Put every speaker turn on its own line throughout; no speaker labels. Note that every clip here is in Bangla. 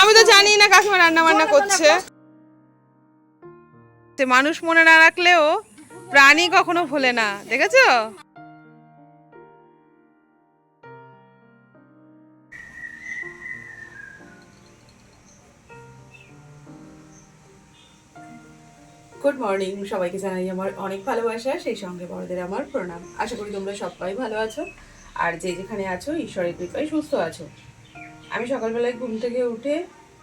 আমি তো জানি না কাকিমা রান্না বান্না করছে। সে মানুষ মনে না রাখলেও প্রাণী কখনো ভোলে না দেখেছ? গুড মর্নিং সবাইকে জানাই আমার অনেক ভালোবাসা সেই সঙ্গে বড়দের আমার প্রণাম। আশা করি তোমরা সবাই ভালো আছো। আর যে যেখানে আছো ঈশ্বরের কৃপায় সুস্থ আছো। আমি সকালবেলায় ঘুম থেকে উঠে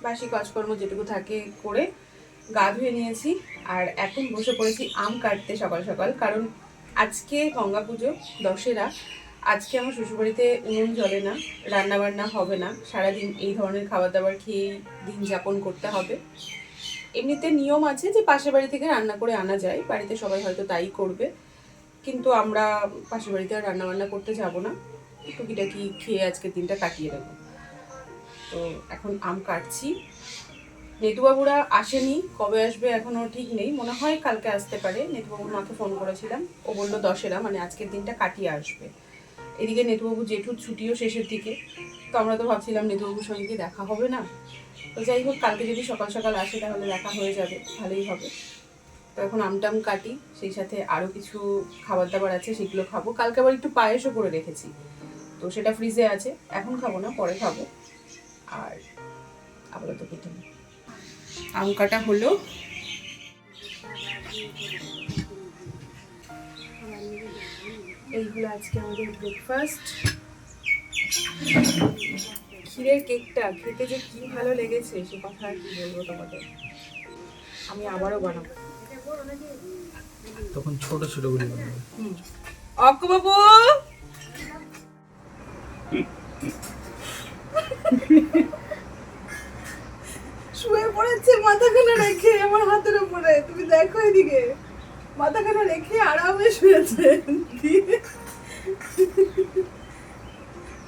বাসি কাজকর্ম যেটুকু থাকে করে গা ধুয়ে নিয়েছি, আর এখন বসে পড়েছি আম কাটতে সকাল সকাল, কারণ আজকে গঙ্গা পুজো, দশেরা। আজকে আমার শ্বশুরবাড়িতে উনুন জ্বলে না, রান্নাবান্না হবে না, সারাদিন এই ধরনের খাবার দাবার খেয়ে দিন যাপন করতে হবে। এমনিতে নিয়ম আছে যে পাশের বাড়ি থেকে রান্না করে আনা যায়, বাড়িতে সবাই হয়তো তাই করবে, কিন্তু আমরা পাশের বাড়িতে আর রান্নাবান্না করতে যাব না। টুকিটাকি খেয়ে আজকের দিনটা কাটিয়ে দেবো। তো এখন আম কাটছি। নেতুবাবুরা আসেনি, কবে আসবে এখনও ঠিক নেই। মনে হয় কালকে আসতে পারে। নেতুবাবুর মাকে ফোন করেছিলাম। ও বলল দশেরা মানে আজকের দিনটা কাটিয়ে আসবে। এদিকে নেতুবাবু জেঠুর ছুটিও শেষের দিকে। তো আমরা তো ভাবছিলাম নেতুবাবুর সঙ্গে কি দেখা হবে না। তো যাই হোক, কালকে যদি সকাল সকাল আসে তাহলে দেখা হয়ে যাবে। ভালোই হবে। তো এখন আমটাম কাটি। সেই সাথে আরও কিছু খাবার দাবার আছে, সেগুলো খাব। কালকে আবার একটু পায়েসও করে রেখেছি। তো সেটা ফ্রিজে আছে। এখন খাব না, পরে খাব। আর আপাতত কেটে নিই। আম কাটা হলো। এইগুলো আজকে আমাদের ব্রেকফাস্ট ক্ষীরের কেকটা খেতে যে কি ভালো লেগেছে সে কথা আর কি বলব তোমাদের? আমি আবারও বানাবো।
তখন ছোট ছোট গুলি বানাবে।
অক্ক বাবু শুয়ে পড়েছে মাথাখানা রেখে আমার হাতের উপরে। তুমি দেখো এদিকে। মাথাখানা রেখে আরামে শুয়েছে।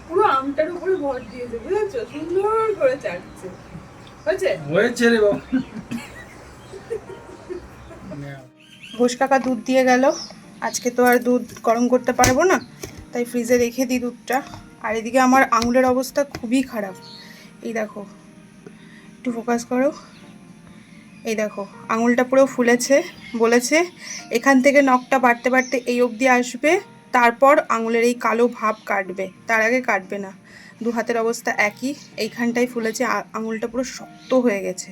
পুরো আমটার উপরে ভর দিয়েছে বুঝেছ? সুন্দর করে চাটছে। হয়েছে?
হয়েছে রে বাবা।
ঘোষ কাকা দুধ দিয়ে গেল। আজকে তো আর দুধ গরম করতে পারব না তাই ফ্রিজে রেখে দিই দুধটা। আর এদিকে আমার আঙুলের অবস্থা খুবই খারাপ। এই দেখো, একটু ফোকাস করো। এই দেখো, আঙুলটা পুরো ফুলেছে, বলেছে, এখান থেকে নখটা বাড়তে বাড়তে এই অবধি আসবে, তারপর আঙুলের এই কালো ভাব কাটবে। তার আগে কাটবে না। দু হাতের অবস্থা একই এইখানটাই ফুলেছে আঙুলটা পুরো শক্ত হয়ে গেছে।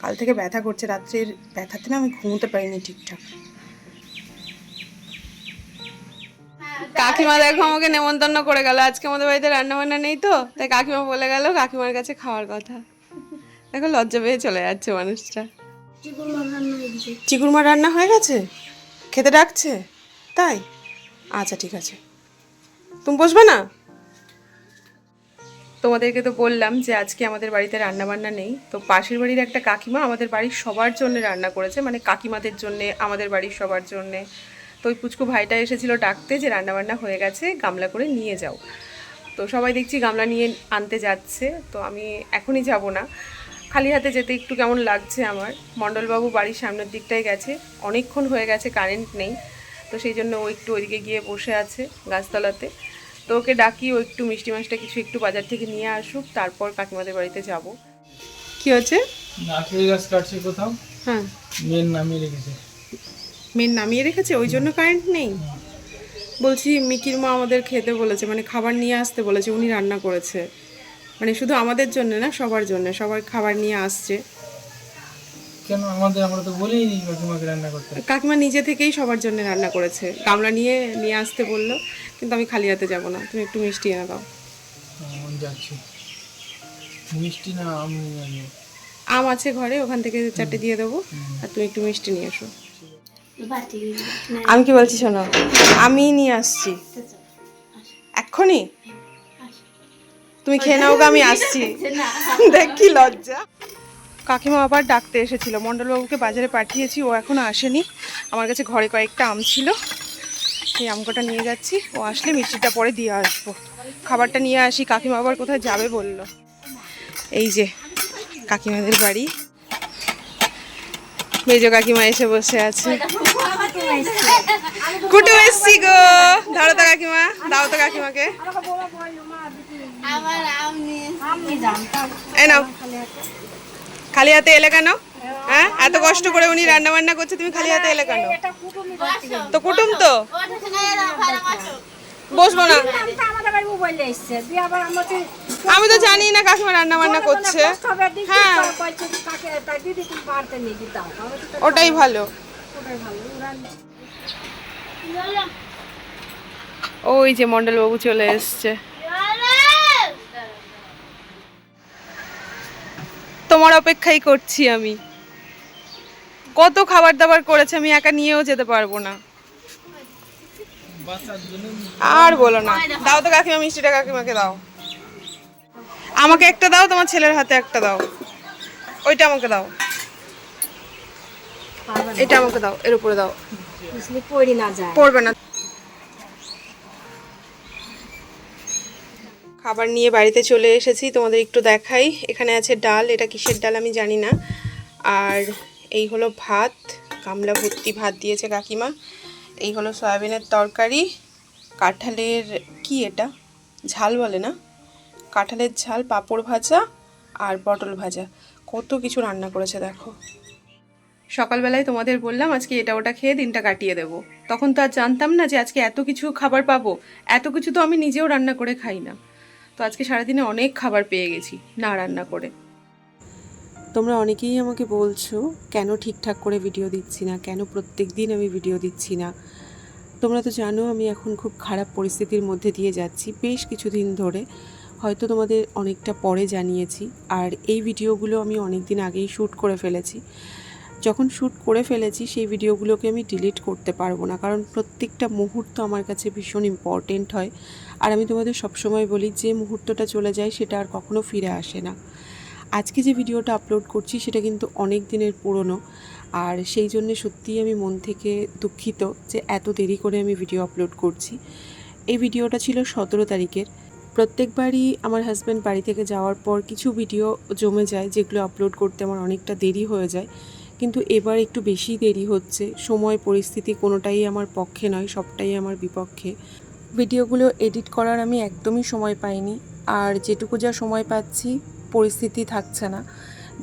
কাল থেকে ব্যথা করছে, রাত্রের ব্যথাতে না আমি ঘুমোতে পারিনি ঠিকঠাক। কাকিমা দেখো আমাকে নেমন্তন্ন করে গেল। আজকে আমাদের বাড়িতে রান্না বান্না নেই তো, তাই কাকিমা বলে গেল কাকিমার কাছে খাওয়ার কথা। দেখো লজ্জা পেয়ে চলে যাচ্ছে মানুষটা। চিকুর মা রান্না হয়ে গেছে? খেতে ডাকছে? তাই? আচ্ছা ঠিক আছে। তুমি বসবে না? তোমাদেরকে তো বললাম যে আজকে আমাদের বাড়িতে রান্না বান্না নেই। তো পাশের বাড়ির একটা কাকিমা আমাদের বাড়ির সবার জন্য রান্না করেছে মানে কাকিমাদের জন্য, আমাদের বাড়ির সবার জন্য। তো ওই পুচকু ভাইটা এসেছিল ডাকতে যে রান্না বান্না হয়ে গেছে গামলা করে নিয়ে যাও। তো সবাই দেখছি গামলা নিয়ে আনতে যাচ্ছে তো আমি এখনই যাব না। খালি হাতে যেতে একটু কেমন লাগছে আমার। মণ্ডলবাবু বাড়ির সামনের দিকটায় গেছে অনেকক্ষণ হয়ে গেছে কারেন্ট নেই। তো সেই জন্য ও একটু ওইদিকে গিয়ে বসে আছে গাছতলাতে। তো ওকে ডাকি ও একটু মিষ্টি মাছটা কিছু একটু বাজার থেকে নিয়ে আসুক তারপর কাকিমাদের বাড়িতে যাব। কি হচ্ছে
নারকেল গাছ কাটছে কোথাও?
হ্যাঁ।
মেন নামিয়ে রেখেছে।
মেন নামিয়ে রেখেছে? ওই জন্য কারেন্ট নেই। বলছি মিকির মা আমাদের খেতে বলেছে মানে খাবার নিয়ে আসতে বলেছে উনি রান্না করেছে। মানে শুধু আমাদের জন্য না সবার জন্য সবার খাবার নিয়ে আসছে।
কেন আমাদের আমরা তো বলেই নি কাকিমাকে রান্না করতে।
কাকিমা নিজে থেকেই সবার জন্য রান্না করেছে। গামলা নিয়ে নিয়ে আসতে বলল কিন্তু আমি খালি হাতে যাব না। তুমি একটু মিষ্টি এনে দাও।
যাচ্ছি। মিষ্টি না আম
আম আছে ঘরে ওখান থেকে চারটে দিয়ে দেবো। আর তুমি একটু মিষ্টি নিয়ে এসো। আমি কি বলছি শোনো? আমি নিয়ে আসছি। এক্ষুনি? তুমি খেয়ে নাও আমি আসছি। দেখ কি লজ্জা। কাকিমা আবার ডাকতে এসেছিল। মণ্ডলবাবুকে বাজারে পাঠিয়েছি ও এখনও আসেনি। আমার কাছে ঘরে কয়েকটা আম ছিল। সেই আম কটা নিয়ে যাচ্ছি। ও আসলে মিষ্টিটা পরে দিয়ে আসব। খাবারটা নিয়ে আসি। কাকিমা আবার কোথায় যাবে বলল। এই যে কাকিমাদের বাড়ি। মেজ কাকিমা এসে বসে আছে। কুটু এসছি গো। ধরো তো কাকিমা দাও তো কাকিমাকে।
এই নাও। খালি হাতে এলে কেন? হ্যাঁ? এত কষ্ট করে উনি রান্না বান্না করছে তুমি খালি হাতে এলে কেন?
কুটুমি
তো কুটুম তো? বসবো না।
আমি তো
জানি না কাকিমা রান্না বান্না করছে। হ্যাঁ। ওটাই ভালো। ওই যে মন্ডল বাবু চলে এসছে। তোমার অপেক্ষাই করছি আমি। কত খাবার দাবার করেছে আমি একা নিয়েও যেতে পারব না। আর বলো না। দাও তো কাকিমা মিষ্টিটা কাকিমাকে দাও। আমাকে একটা দাও তোমার ছেলের হাতে একটা দাও। ওইটা আমাকে দাও। এটা আমাকে দাও এর উপরে দাও।
পড়ি না যায়।
পড়বে না। খাবার নিয়ে বাড়িতে চলে এসেছি তোমাদের একটু দেখাই। এখানে আছে ডাল এটা কিসের ডাল আমি জানি না। আর এই হলো ভাত গামলা ভর্তি ভাত দিয়েছে কাকিমা। এই হলো সয়াবিনের তরকারি। কাঁঠালের কি এটা? ঝাল বলে না? কাঁঠালের ঝাল, পাঁপড় ভাজা আর পটল ভাজা। কত কিছু রান্না করেছে দেখো। সকালবেলায় তোমাদের বললাম আজকে এটা ওটা খেয়ে দিনটা কাটিয়ে দেব। তখন তো আর জানতাম না যে আজকে এত কিছু খাবার পাবো। এত কিছু তো আমি নিজেও রান্না করে খাই না। তো আজকে সারাদিনে অনেক খাবার পেয়ে গেছি, না রান্না করে। তোমরা অনেকেই আমাকে বলছো, কেন ঠিকঠাক করে ভিডিও দিচ্ছি না? কেন প্রত্যেক দিন আমি ভিডিও দিচ্ছি না? তোমরা তো জানো আমি এখন খুব খারাপ পরিস্থিতির মধ্যে দিয়ে যাচ্ছি বেশ কিছুদিন ধরে। হয়তো তোমাদের অনেকটা পরে জানিয়েছি। আর এই ভিডিওগুলো আমি অনেক দিন আগেই শ্যুট করে ফেলেছি। যখন শ্যুট করে ফেলেছি, সেই ভিডিওগুলোকে আমি ডিলিট করতে পারব না। কারণ প্রত্যেকটা মুহূর্ত আমার কাছে ভীষণ ইম্পর্টেন্ট হয়। আর আমি তোমাদের সবসময় বলি, যে মুহূর্তটা চলে যায়, সেটা আর কখনো ফিরে আসে না। আজকে যে ভিডিওটা আপলোড করছি সেটা কিন্তু অনেক দিনের পুরনো। আর সেই জন্যে সত্যিই আমি মন থেকে দুঃখিত যে এত দেরি করে আমি ভিডিও আপলোড করছি। এই ভিডিওটা ছিল সতেরো তারিখের। প্রত্যেকবারই আমার হাজব্যান্ড বাড়ি থেকে যাওয়ার পর কিছু ভিডিও জমে যায় যেগুলো আপলোড করতে আমার অনেকটা দেরি হয়ে যায়। কিন্তু এবার একটু বেশি দেরি হচ্ছে। সময়, পরিস্থিতি কোনোটাই আমার পক্ষে নয়, সবটাই আমার বিপক্ষে। ভিডিওগুলো এডিট করার আমি একদমই সময় পাইনি। আর যেটুকু যা সময় পাচ্ছি পরিস্থিতি থাকছে না,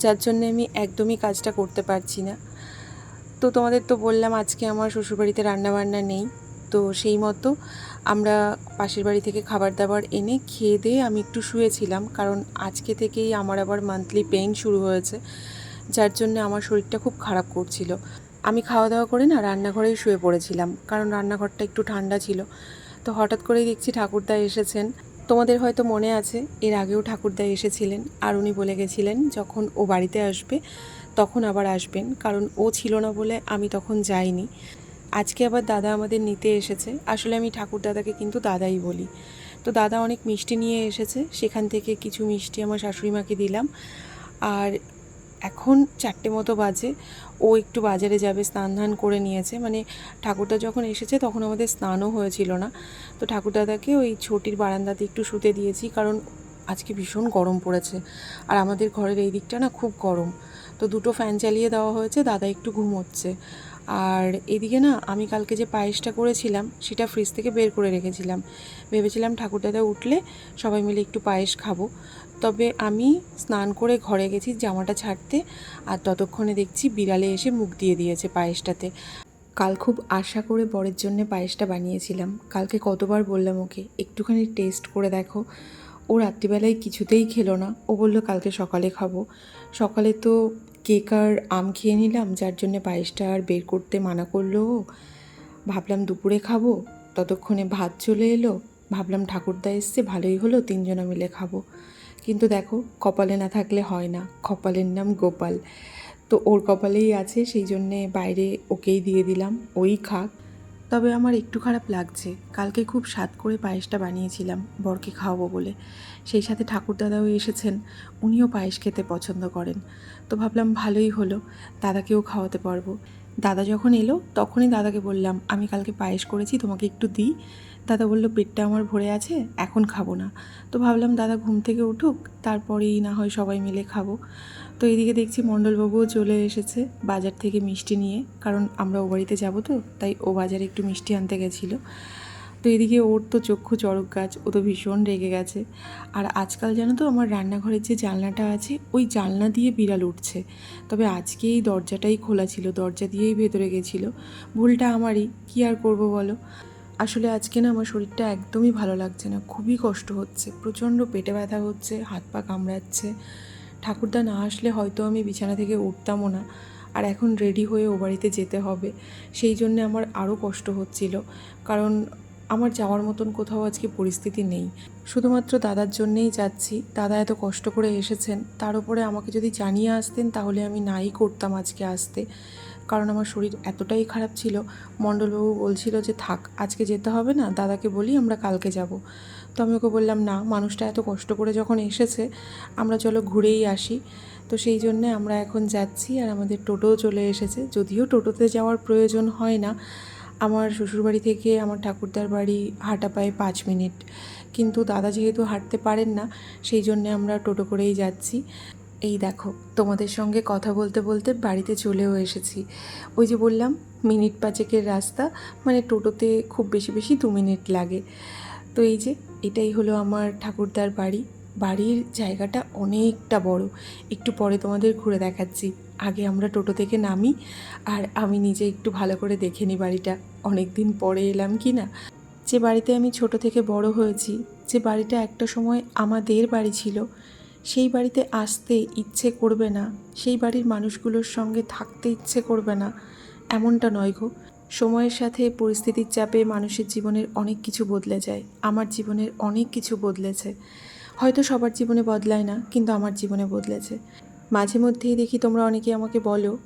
যার জন্য আমি একদমই কাজটা করতে পারছি না। তো তোমাদের তো বললাম আজকে আমার শ্বশুরবাড়িতে রান্নাবান্না নেই, তো সেই মতো আমরা পাশের বাড়ি থেকে খাবার দাবার এনে খেয়ে দিয়ে আমি একটু শুয়েছিলাম, কারণ আজকে থেকেই আমার আবার মান্থলি পেইন শুরু হয়েছে, যার জন্য আমার শরীরটা খুব খারাপ করছিল। আমি খাওয়া দাওয়া করে না রান্নাঘরেই শুয়ে পড়েছিলাম, কারণ রান্নাঘরটা একটু ঠান্ডা ছিল। তো হঠাৎ করেই দেখছি ঠাকুরদা এসেছেন তোমাদের হয়তো মনে আছে, এর আগেও ঠাকুরদা এসেছিলেন আর উনি বলে গেছিলেন, যখন ও বাড়িতে আসবে, তখন আবার আসবেন, কারণ ও ছিল না বলে আমি তখন যাইনি। আজকে আবার দাদা আমাদের নিতে এসেছে, আসলে আমি ঠাকুর দাদাকে কিন্তু দাদাই বলি। তো দাদা অনেক মিষ্টি নিয়ে এসেছে, সেখান থেকে কিছু মিষ্টি আমার শাশুড়ি মাকে দিলাম। আর এখন চারটে মতো বাজে ও একটু বাজারে যাবে, স্নান ধান করে নিয়েছে। মানে ঠাকুরদা যখন এসেছে তখন আমাদের স্নানও হয়েছিল না। তো ঠাকুরদাদাকে ওই ছোটির বারান্দাতে একটু শুতে দিয়েছি কারণ আজকে ভীষণ গরম পড়েছে। আর আমাদের ঘরের এই দিকটা না খুব গরম। তো দুটো ফ্যান চালিয়ে দেওয়া হয়েছে, দাদা একটু ঘুমোচ্ছে। আর এদিকে না আমি কালকে যে পায়েসটা করেছিলাম সেটা ফ্রিজ থেকে বের করে রেখেছিলাম। ভেবেছিলাম ঠাকুরদাদা উঠলে সবাই মিলে একটু পায়েস খাব। তবে আমি স্নান করে ঘরে গেছি জামাটা ছাড়তে আর ততক্ষণে দেখছি বিড়ালে এসে মুখ দিয়ে দিয়েছে পায়েসটাতে। কাল খুব আশা করে বরের জন্য পায়েসটা বানিয়েছিলাম। কালকে কতবার বললাম ওকে, একটুখানি টেস্ট করে দেখো। ও রাত্রিবেলায় কিছুতেই খেলো না। ও বলল, কালকে সকালে খাব। সকালে তো কেক আর আম খেয়ে নিলাম, যার জন্য পায়েসটা আর বের করতে মানা করল ভাবলাম দুপুরে খাব। ততক্ষণে ভাত চলে এলো। ভাবলাম ঠাকুরদা এসছে, ভালোই হলো, তিনজনা মিলে খাব। কিন্তু দেখো, কপালে না থাকলে হয় না। কপালের নাম গোপাল। তো ওর কপালেই আছে, সেই জন্যে বাইরে ওকেই দিয়ে দিলাম, ওই খাক। তবে আমার একটু খারাপ লাগছে। কালকে খুব স্বাদ করে পায়েসটা বানিয়েছিলাম, বরকে খাওয়াবো বলে। সেই সাথে ঠাকুরদাদাও এসেছেন, উনিও পায়েস খেতে পছন্দ করেন। তো ভাবলাম ভালোই হলো, দাদাকেও খাওয়াতে পারব। দাদা যখন এলো, তখনই দাদাকে বললাম, আমি কালকে পায়েস করেছি, তোমাকে একটু দিই। দাদা বলল, পেটটা আমার ভরে আছে, এখন খাব না। তো ভাবলাম, দাদা ঘুম থেকে উঠুক, তারপরেই না হয় সবাই মিলে খাব। তো এদিকে দেখছি মণ্ডলবাবুও চলে এসেছে বাজার থেকে মিষ্টি নিয়ে, কারণ আমরা ও বাড়িতে যাব তো, তাই ও বাজারে একটু মিষ্টি আনতে গেছিল। তো এদিকে ওর তো চক্ষু চড়ক গাছ, ও তো ভীষণ রেগে গেছে। আর আজকাল জানো তো, আমার রান্নাঘরের যে জানলাটা আছে, ওই জানলা দিয়ে বিড়াল উঠছে। তবে আজকে এই দরজাটাই খোলা ছিল, দরজা দিয়েই ভেতরে গেছিল। ভুলটা আমারই, কী আর করব বলো? আসলে আজকে না আমার শরীরটা একদমই ভালো লাগছে না। খুবই কষ্ট হচ্ছে। প্রচণ্ড পেটে ব্যথা হচ্ছে, হাত পা কামড়াচ্ছে। ঠাকুরদা না আসলে হয়তো আমি বিছানা থেকে উঠতামও না। আর এখন রেডি হয়ে ও বাড়িতে যেতে হবে। সেই জন্যে আমার আরও কষ্ট হচ্ছিল। কারণ আমার যাওয়ার মতন কোথাও আজকে পরিস্থিতি নেই। শুধুমাত্র দাদার জন্যেই যাচ্ছি। দাদা এত কষ্ট করে এসেছেন। তার উপরে আমাকে যদি জানিয়ে আসতেন তাহলে আমি নাই করতাম আজকে আসতে। কারণ আমার শরীর এতটাই খারাপ ছিল। মণ্ডলবাবু বলছিল যে, থাক, আজকে যেতে হবে না, দাদাকে বলি আমরা কালকে যাব। তো আমি ওকে বললাম, না, মানুষটা এত কষ্ট করে যখন এসেছে, আমরা চলো ঘুরেই আসি। তো সেই জন্যে আমরা এখন যাচ্ছি আর আমাদের টোটোও চলে এসেছে। যদিও টোটোতে যাওয়ার প্রয়োজন হয় না, আমার শ্বশুরবাড়ি থেকে আমার ঠাকুরদার বাড়ি হাঁটা পায়ে পাঁচ মিনিট। কিন্তু দাদা যেহেতু হাঁটতে পারেন না, সেই জন্যে আমরা টোটো করেই যাচ্ছি। এই দেখো, তোমাদের সঙ্গে কথা বলতে বলতে বাড়িতে চলেও এসেছি। ওই যে বললাম, মিনিট পাঁচেকের রাস্তা মানে টোটোতে খুব বেশি বেশি দু মিনিট লাগে। তো এই যে, এটাই হলো আমার ঠাকুরদার বাড়ি। বাড়ির জায়গাটা অনেকটা বড়। একটু পরে তোমাদের ঘুরে দেখাচ্ছি। আগে আমরা টোটো থেকে নামি, আর আমি নিজে একটু ভালো করে দেখে নিই বাড়িটা। অনেক দিন পরে এলাম কি না? যে বাড়িতে আমি ছোট থেকে বড় হয়েছি, যে বাড়িটা একটা সময় আমাদের বাড়ি ছিল সেই বাড়িতে আসতে ইচ্ছে করবে না, সেই বাড়ির মানুষগুলোর সঙ্গে থাকতে ইচ্ছে করবে না। এমনটা নয় গো। সময়ের সাথে পরিস্থিতির চাপে মানুষের জীবনের অনেক কিছু বদলে যায়, আমার জীবনের অনেক কিছু বদলেছে। হয়তো সবার জীবনে বদলায় না, কিন্তু আমার জীবনে বদলেছে। মাঝে মধ্যেই দেখি তোমরা অনেকে আমাকে বলো,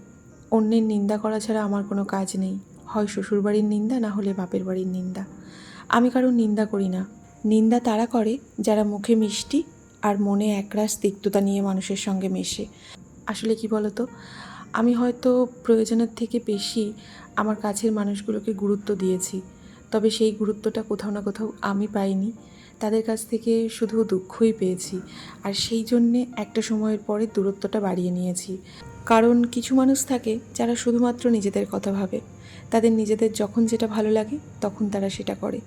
অন্যের নিন্দা করা ছাড়া আমার কোনো কাজ নেই। হয় শ্বশুরবাড়ির নিন্দা, না হলে বাপের বাড়ির নিন্দা। আমি কারোর নিন্দা করি না। নিন্দা তারা করে যারা মুখে মিষ্টি আর মনে একরাশ তিক্ততা নিয়ে মানুষের সঙ্গে মেশে। আসলে কি বলতো? আমি হয়তো প্রয়োজনের থেকে বেশি আমার কাছের মানুষগুলোকে গুরুত্ব দিয়েছি, তবে সেই গুরুত্বটা কোথাও না কোথাও আমি পাইনি। তাদের কাছ থেকে শুধু দুঃখই পেয়েছি, আর সেই জন্যে একটা সময়ের পরে দূরত্বটা বাড়িয়ে নিয়েছি। কারণ কিছু মানুষ থাকে যারা শুধুমাত্র নিজেদের কথা ভাবে। তাদের নিজেদের যখন যেটা ভালো লাগে, তখন তারা সেটা করে।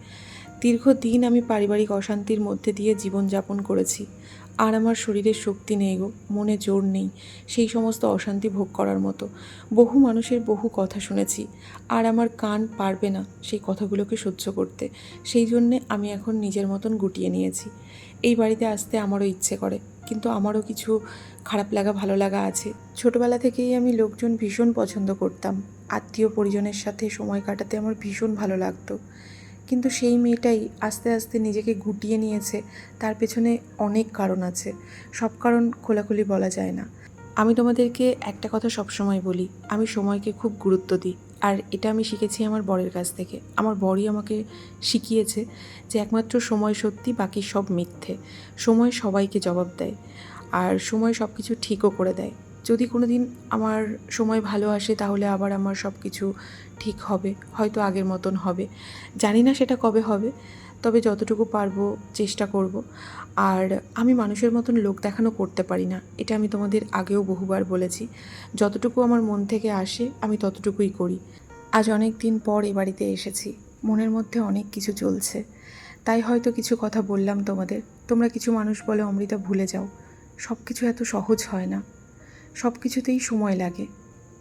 দীর্ঘদিন আমি পারিবারিক অশান্তির মধ্যে দিয়ে জীবনযাপন করেছি। আর আমার শরীরের শক্তি নেই গো, মনে জোর নেই সেই সমস্ত অশান্তি ভোগ করার মতো। বহু মানুষের বহু কথা শুনেছি, আর আমার কান পারবে না সেই কথাগুলোকে সহ্য করতে। সেই জন্যে আমি এখন নিজের মতন গুটিয়ে নিয়েছি। এই বাড়িতে আসতে আমারও ইচ্ছে করে, কিন্তু আমারও কিছু খারাপ লাগা, ভালো লাগা আছে। ছোটবেলা থেকেই আমি লোকজন ভীষণ পছন্দ করতাম। আত্মীয় পরিজনের সাথে সময় কাটাতে আমার ভীষণ ভালো লাগতো। কিন্তু সেই মেয়েটাই আস্তে আস্তে নিজেকে গুটিয়ে নিয়েছে। তার পেছনে অনেক কারণ আছে। সব কারণ খোলাখুলি বলা যায় না। আমি তোমাদেরকে একটা কথা সবসময় বলি, আমি সময়কে খুব গুরুত্ব দিই। আর এটা আমি শিখেছি আমার বরের কাছ থেকে। আমার বরই আমাকে শিখিয়েছে যে একমাত্র সময় সত্যি, বাকি সব মিথ্যে। সময় সবাইকে জবাব দেয়। আর সময় সব কিছু ঠিকও করে দেয়। যদি কোনো দিন আমার সময় ভালো আসে, তাহলে আবার আমার সব কিছু ঠিক হবে, হয়তো আগের মতন হবে। জানি না সেটা কবে হবে, তবে যতটুকু পারব চেষ্টা করব। আর আমি মানুষের মতন লোক দেখানো করতে পারি না, এটা আমি তোমাদের আগেও বহুবার বলেছি। যতটুকু আমার মন থেকে আসে, আমি ততটুকুই করি। আজ অনেক দিন পর এ বাড়িতে এসেছি, মনের মধ্যে অনেক কিছু চলছে। তাই হয়তো কিছু কথা বললাম তোমাদের। তোমরা কিছু মানুষ বলে অমৃতা ভুলে যাও। সব কিছু এত সহজ হয় না। সব কিছুতেই সময় লাগে।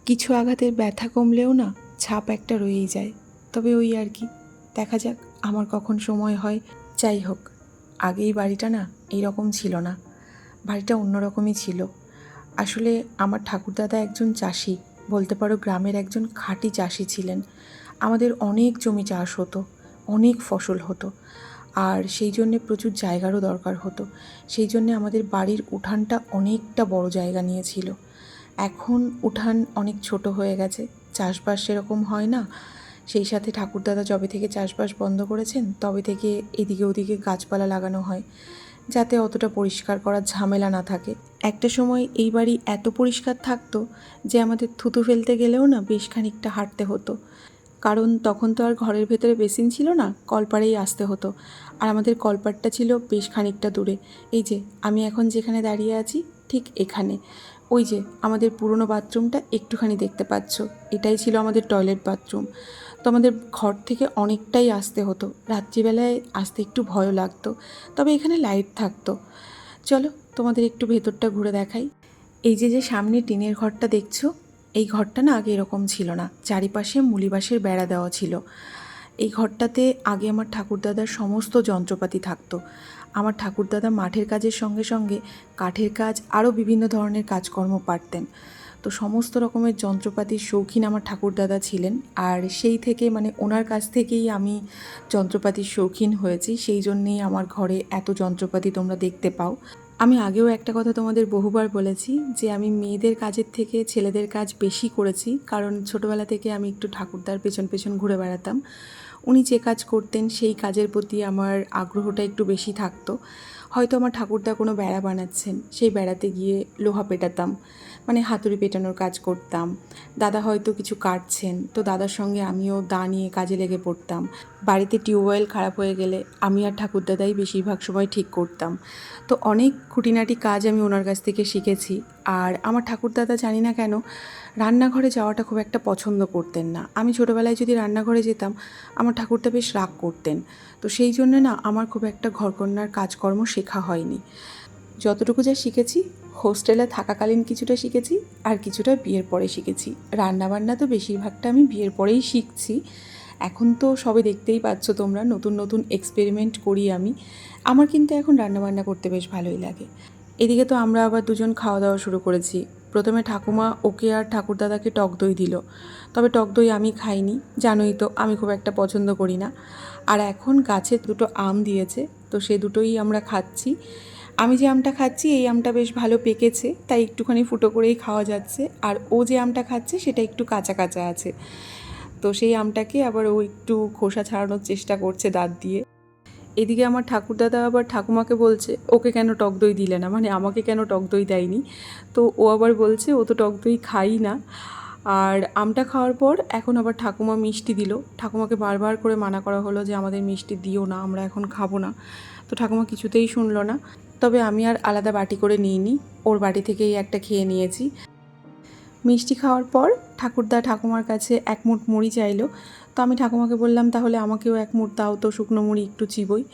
কিছু আঘাতের ব্যথা কমলেও না ছাপ একটা রয়েই যায়। তবে ওই আর কি। দেখা যাক, আমার কখন সময় হয়। যাই হোক আগে এই বাড়িটা না এইরকম ছিল না। বাড়িটা অন্যরকমই ছিল। আসলে আমার ঠাকুরদাদা একজন চাষি, বলতে পারো গ্রামের একজন খাঁটি চাষি ছিলেন। আমাদের অনেক জমি চাষ হতো, অনেক ফসল হতো। আর সেই জন্যে প্রচুর জায়গারও দরকার হতো। সেই জন্যে আমাদের বাড়ির উঠানটা অনেকটা বড় জায়গা নিয়েছিল। এখন উঠান অনেক ছোট হয়ে গেছে। চাষবাস সেরকম হয় না। সেই সাথে ঠাকুরদাদা যবে থেকে চাষবাস বন্ধ করেছেন, তবে থেকে এদিকে ওদিকে গাছপালা লাগানো হয়, যাতে অতটা পরিষ্কার করার ঝামেলা না থাকে। একটা সময় এই বাড়ি এত পরিষ্কার থাকতো যে আমাদের থুতু ফেলতে গেলেও না বেশ খানিকটা হাঁটতে হতো। কারণ তখন তো আর ঘরের ভেতরে বেসিন ছিল না, কলপাড়েই আসতে হতো। আর আমাদের কলপাড়টা ছিল বেশ খানিকটা দূরে। এই যে, আমি এখন যেখানে দাঁড়িয়ে আছি, ঠিক এখানে। ওই যে, আমাদের পুরনো বাথরুমটা একটুখানি দেখতে পাচ্ছ। এটাই ছিল আমাদের টয়লেট বাথরুম। তো আমাদের ঘর থেকে অনেকটাই আসতে হতো। রাত্রিবেলায় আসতে একটু ভয়ও লাগতো। তবে এখানে লাইট থাকতো। চলো, তোমাদের একটু ভেতরটা ঘুরে দেখাই। এই যে যে সামনে টিনের ঘরটা দেখছ, এই ঘরটা না আগে এরকম ছিল না। চারিপাশে মুলিবাসের বেড়া দেওয়া ছিল। এই ঘরটাতে আগে আমার ঠাকুরদাদার সমস্ত যন্ত্রপাতি থাকতো। আমার ঠাকুরদাদা মাঠের কাজের সঙ্গে সঙ্গে কাঠের কাজ আরও বিভিন্ন ধরনের কাজকর্ম পারতেন। তো সমস্ত রকমের যন্ত্রপাতির শৌখিন আমার ঠাকুরদাদা ছিলেন আর সেই থেকে মানে ওনার কাছ থেকেই আমি যন্ত্রপাতির শৌখিন হয়েছি। সেই জন্যেই আমার ঘরে এত যন্ত্রপাতি তোমরা দেখতে পাও। আমি আগেও একটা কথা তোমাদের বহুবার বলেছি যে আমি মেয়েদের কাজের থেকে ছেলেদের কাজ বেশি করেছি, কারণ ছোটোবেলা থেকে আমি একটু ঠাকুরদার পেছন পেছন ঘুরে বেড়াতাম। উনি যে কাজ করতেন, সেই কাজের প্রতি আমার আগ্রহটা একটু বেশি থাকতো। হয়তো আমার ঠাকুরদা কোনো বেড়া বানাচ্ছেন, সেই বেড়াতে গিয়ে লোহা পেটাতাম মানে হাতুড়ি পেটানোর কাজ করতাম। দাদা হয়তো কিছু কাটছেন, তো দাদার সঙ্গে আমিও দা নিয়ে কাজে লেগে পড়তাম। বাড়িতে টিউবওয়েল খারাপ হয়ে গেলে আমি আর ঠাকুরদাদাই বেশিরভাগ সময় ঠিক করতাম। তো অনেক খুঁটিনাটি কাজ আমি ওনার কাছ থেকে শিখেছি। আর আমার ঠাকুরদাদা জানি না কেন রান্নাঘরে যাওয়াটা খুব একটা পছন্দ করতেন না। আমি ছোটোবেলায় যদি রান্নাঘরে যেতাম, আমার ঠাকুরদা বেশ রাগ করতেন। তো সেই জন্য না, আমার খুব একটা ঘরকন্যার কাজকর্ম শেখা হয়নি। যতটুকু যা শিখেছি, হোস্টেলে থাকাকালীন কিছুটা শিখেছি, আর কিছুটা বিয়ের পরে শিখেছি। রান্নাবান্না তো বেশিরভাগটা আমি বিয়ের পরেই শিখছি। এখন তো সবে দেখতেই পাচ্ছ তোমরা, নতুন নতুন এক্সপেরিমেন্ট করি আমি। আমার কিন্তু এখন রান্নাবান্না করতে বেশ ভালোই লাগে। এদিকে তো আমরা আবার দুজন খাওয়া দাওয়া শুরু করেছি। প্রথমে ঠাকুমা ওকে আর ঠাকুরদাদাকে টক দই দিল। তবে টক দই আমি খাইনি। জানোই তো, আমি খুব একটা পছন্দ করি না। আর এখন গাছে দুটো আম দিয়েছে, তো সে দুটোই আমরা খাচ্ছি। আমি যে আমটা খাচ্ছি, এই আমটা বেশ ভালো পেকেছে, তাই একটুখানি ফুটো করেই খাওয়া যাচ্ছে। আর ও যে আমটা খাচ্ছে, সেটা একটু কাঁচা কাঁচা আছে। তো সেই আমটাকে আবার ও একটু খোসা ছাড়ানোর চেষ্টা করছে দাঁত দিয়ে। এদিকে আমার ঠাকুরদাদা আবার ঠাকুমাকে বলছে, ওকে কেন টক দই দিলে না? মানে আমাকে কেন টক দই দেয়নি? তো ও আবার বলছে, ও তো টক দই খাই না। আর আমটা খাওয়ার পর এখন আবার ঠাকুমা মিষ্টি দিল। ঠাকুমাকে বারবার করে মানা করা হলো যে, আমাদের মিষ্টি দিও না, আমরা এখন খাব না। তো ঠাকুমা কিছুতেই শুনলো না। তবে আমি আর আলাদা বাটি করে নিইনি। ওর বাটি থেকেই একটা খেয়ে নিয়েছি। মিষ্টি খাওয়ার পর ঠাকুরদা ঠাকুমার কাছে এক মুঠ মুড়ি চাইলো। তো আমি ঠাকুমাকে বললাম, তাহলে আমাকেও এক মুঠ দাও তো শুকনো মুড়ি একটু চিবই।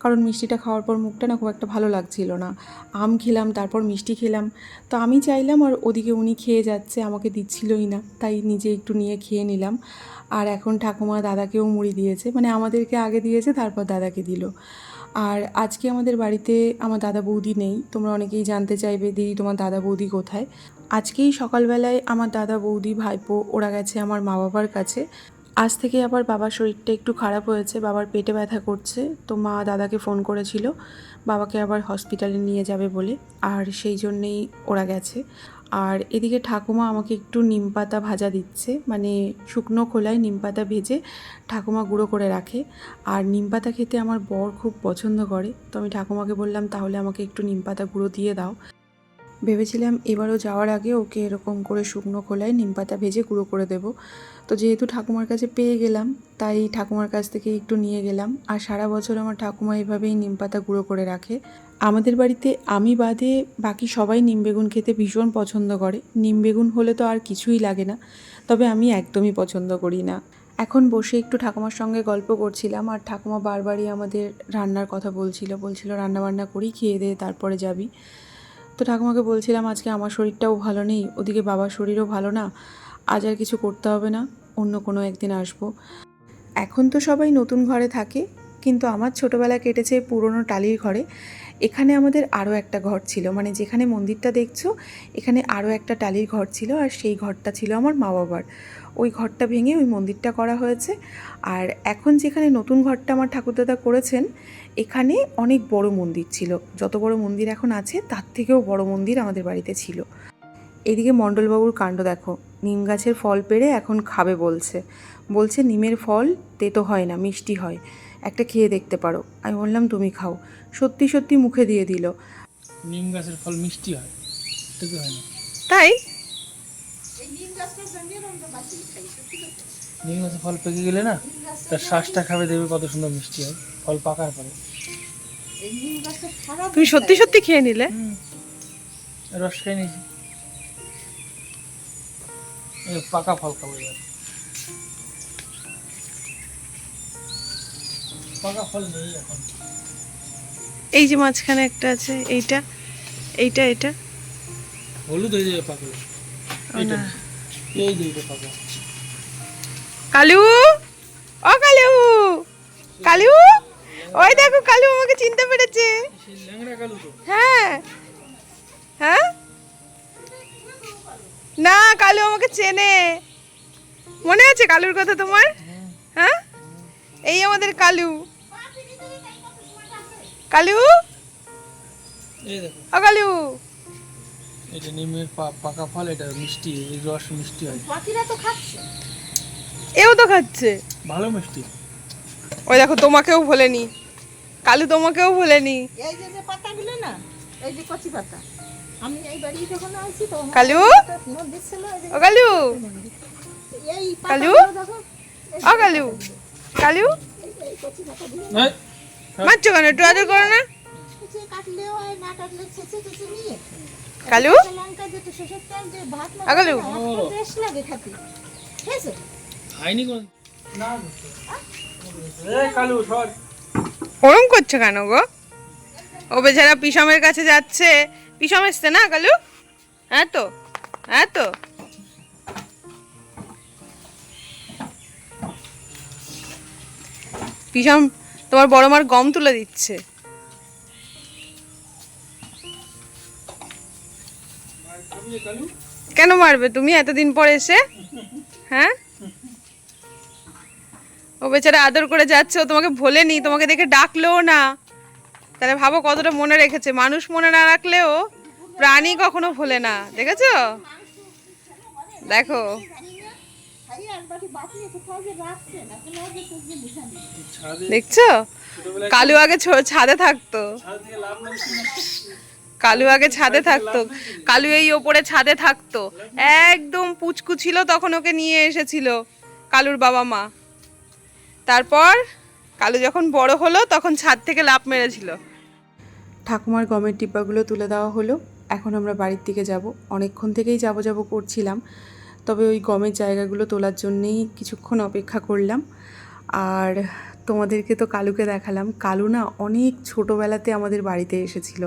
কারণ মিষ্টিটা খাওয়ার পর মুখটা না খুব একটা ভালো লাগছিল না। আম খেলাম, তারপর মিষ্টি খেলাম। তো আমি চাইলাম আর ওদিকে উনি খেয়ে যাচ্ছে, আমাকে দিচ্ছিলই না। তাই নিজে একটু নিয়ে খেয়ে নিলাম। আর এখন ঠাকুমা দাদাকেও মুড়ি দিয়েছে। মানে আমাদেরকে আগে দিয়েছে, তারপর দাদাকে দিল। আর আজকে আমাদের বাড়িতে আমার দাদা বৌদি নেই। তোমরা অনেকেই জানতে চাইবে, দিদি, তোমার দাদা বৌদি কোথায়? আজকেই সকালবেলায় আমার দাদা বৌদি, ভাইপো, ওরা গেছে আমার মা বাবার কাছে। আজ থেকে আবার বাবার শরীরটা একটু খারাপ হয়েছে, বাবার পেটে ব্যথা করছে, তো মা দাদাকে ফোন করেছিল, বাবাকে আবার হসপিটালে নিয়ে যাবে বলে, আর সেই জন্যেই ওরা গেছে। আর এদিকে ঠাকুমা আমাকে একটু নিম পাতা ভাজা দিচ্ছে মানে শুকনো খোলায় নিম পাতা ভেজে ঠাকুমা গুঁড়ো করে রাখে। আর নিম পাতা খেতে আমার বর খুব পছন্দ করে, তো আমি ঠাকুমাকে বললাম, তাহলে আমাকে একটু নিম পাতা গুঁড়ো দিয়ে দাও। ভেবেছিলাম এবারও যাওয়ার আগে ওকে এরকম করে শুকনো খোলায় নিম পাতা ভেজে গুঁড়ো করে দেব। তো যেহেতু ঠাকুমার কাছে পেয়ে গেলাম, তাই ঠাকুমার কাছ থেকে একটু নিয়ে গেলাম। আর সারা বছর আমার ঠাকুমা এভাবেই নিম পাতা গুঁড়ো করে রাখে। আমাদের বাড়িতে আমি বাদে বাকি সবাই নিম বেগুন খেতে ভীষণ পছন্দ করে। নিম বেগুন হলে তো আর কিছুই লাগে না। তবে আমি একদমই পছন্দ করি না। এখন বসে একটু ঠাকুমার সঙ্গে গল্প করছিলাম আর ঠাকুমা বারবারই আমাদের রান্নার কথা বলছিল। বলছিল, রান্না বান্না করি, খেয়ে দিয়ে তারপরে যাবি। তো ঠাকুমাকে বলছিলাম, আজকে আমার শরীরটাও ভালো নেই, ওদিকে বাবার শরীরও ভালো না, আজ আর কিছু করতে হবে না, অন্য কোনো একদিন আসব। এখন তো সবাই নতুন ঘরে থাকে কিন্তু আমার ছোটোবেলা কেটেছে পুরনো টালির ঘরে। এখানে আমাদের আরও একটা ঘর ছিল। মানে যেখানে মন্দিরটা দেখছ, এখানে আরও একটা টালির ঘর ছিল আর সেই ঘরটা ছিল আমার মা বাবার। ওই ঘরটা ভেঙে ওই মন্দিরটা করা হয়েছে। আর এখন যেখানে নতুন ঘরটা আমার ঠাকুরদাদা করেছেন, এখানে অনেক বড় মন্দির ছিল। যত বড় মন্দির এখন আছে, তার থেকেও বড় মন্দির আমাদের বাড়িতে ছিল। এদিকে মণ্ডলবাবুর কাণ্ড দেখো। নিম গাছের ফল পেড়ে এখন খাবে বলছে। বলছে, নিমের ফল তেতো হয় না, মিষ্টি হয়। একটা খেয়ে দেখতে পারো। আমি বললাম তুমি খাও। সত্যি সত্যি মুখে দিয়ে দিল।
নিম গাছের ফল মিষ্টি হয়। হয়
তাই?
নিম গাছের ফল পেকে গেলে না তার শ্বাসটা খাবে দেবে কত সুন্দর মিষ্টি হয়। ফল পাকার পরে।
তুমি সত্যি সত্যি খেয়ে নিলে?
রস খেয়ে নিয়েছি। এই পাকা ফল খাব এবার। পাকা ফল নেই এখন।
এই যে মাঝখানে একটা আছে এইটা এইটা এটা।
হলুদ হয়ে যাবে
না।
এই এটা পাকা।
কালু ও কালু কালু ওই দেখো কালু আমাকে চিনতে পেরেছে। হ্যাঁ হ্যাঁ? না কালু আমাকে চেনে। মনে আছে কালুর কথা তোমার? হ্যাঁ? এই আমাদের কালু। কালু?
এই দেখো।
ও কালু।
এটা নিমের পাকা ফল এটা মিষ্টি এই রস মিষ্টি হয়।
পাখিরা তো খাচ্ছে।
এও তো খাচ্ছে।
ভালো মিষ্টি।
ওই দেখো তোমাকেও ভোলেনি। কালু তোমাকেও ভোলেনি।
এই যে যে পাতাগুলো না এই যে কচি পাতা। আমি এই বাড়ি যখন আসছি তো
কালু? ও কালু?
এই
কালু? ও কালু। কালু?
এই কচি
হ্যাঁ
মারছো কেন? একটু আদর করো না। কালু? আগালু? ওরম করছ কেন গো? ও বেচারা পিসমের কাছে যাচ্ছে। পিসম এসছে না কালু? হ্যাঁ তো? হ্যাঁ তো? পিসম তোমার বড় মার গম তুলে দিচ্ছে। কেন মারবে? তুমি এতদিন পর এসে? হ্যাঁ? ও বেচারা আদর করে যাচ্ছে, ও তোমাকে ভোলেনি তোমাকে দেখে ডাকলেও না। তাহলে ভাবো কতটা মনে রেখেছে। মানুষ মনে না রাখলেও প্রাণী কখনো ভোলে না। দেখেছ? দেখো। দেখছ? কালু আগে ছো- ছাদে থাকতো।
লাভ
কালু আগে ছাদে থাকতো। কালু এই ওপরে ছাদে থাকতো। একদম পুচকু ছিল তখন ওকে নিয়ে এসেছিল কালুর বাবা মা। তারপর কালু যখন বড় হলো তখন ছাদ থেকে লাফ মেরেছিল। ঠাকুমার গমের ডিব্বাগুলো তুলে দেওয়া হলো। এখন আমরা বাড়ির দিকে যাব। অনেকক্ষণ থেকেই যাব যাব করছিলাম। তবে ওই গমের জায়গাগুলো তোলার জন্যেই কিছুক্ষণ অপেক্ষা করলাম। আর তোমাদেরকে তো কালুকে দেখালাম। কালু না অনেক ছোটোবেলাতে আমাদের বাড়িতে এসেছিল।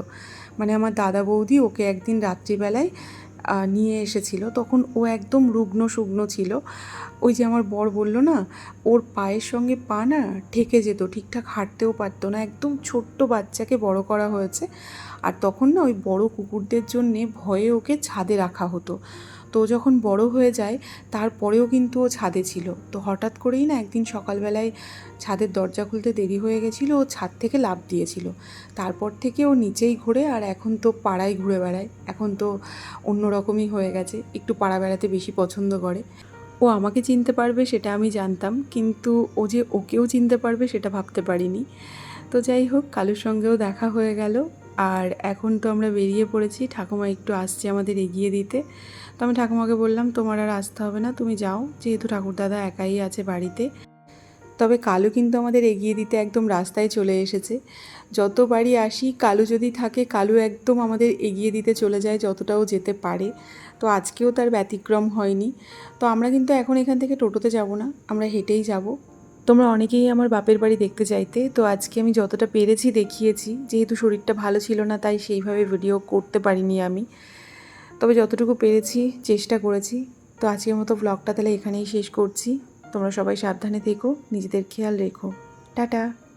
মানে আমার দাদা বৌদি ওকে একদিন রাত্রিবেলায় নিয়ে এসেছিল। তখন ও একদম রুগ্ন শুগ্ন ছিল। ওই যে আমার বর বলল না, ওর পায়ের সঙ্গে পা না ঠেকে যেত, ঠিকঠাক হাঁটতেও পারতো না। একদম ছোট্ট বাচ্চাকে বড় করা হয়েছে। আর তখন না ওই বড় কুকুরদের জন্যে ভয়ে ওকে ছাদে রাখা হতো। তো যখন বড় হয়ে যায়, তারপরেও কিন্তু ও ছাদে ছিল। তো হঠাৎ করেই না একদিন সকালবেলায় ছাদের দরজা খুলতে দেরি হয়ে গেছিল, ও ছাদ থেকে লাফ দিয়েছিল। তারপর থেকে ও নিচেই ঘুরে আর এখন তো পাড়ায় ঘুরে বেড়ায়। এখন তো অন্য রকমই হয়ে গেছে, একটু পাড়া বেড়াতে বেশি পছন্দ করে। ও আমাকে চিনতে পারবে সেটা আমি জানতাম, কিন্তু ও যে ওকেও চিনতে পারবে সেটা ভাবতে পারিনি। তো যাই হোক, কালুর সঙ্গেও দেখা হয়ে গেল। আর এখন তো আমরা বেরিয়ে পড়েছি। ঠাকুমা একটু আসছে আমাদের এগিয়ে দিতে। তো আমি ঠাকুমাকে বললাম, তোমার আর আসতে হবে না, তুমি যাও। যেহেতু ঠাকুরদাদা একাই আছে বাড়িতে। তবে কালু কিন্তু আমাদের এগিয়ে দিতে একদম রাস্তায় চলে এসেছে। যত বাড়ি আসি, কালু যদি থাকে, কালু একদম আমাদের এগিয়ে দিতে চলে যায় যতটাও যেতে পারে। তো আজকেও তার ব্যতিক্রম হয়নি। তো আমরা কিন্তু এখন এখান থেকে টোটোতে যাব না, আমরা হেঁটেই যাব। তোমরা অনেকেই আমার বাপের বাড়ি দেখতে চাইতে, তো আজকে আমি যতটা পেরেছি দেখিয়েছি, যেহেতু শরীরটা ভালো ছিল না, তাই সেইভাবে ভিডিও করতে পারিনি আমি। তবে যতটুকু পেরেছি, চেষ্টা করেছি। তো আজকের মতো ব্লগটা তাহলে এখানেই শেষ করছি। তোমরা সবাই সাবধানে থেকো, নিজেদের খেয়াল রেখো। টাটা!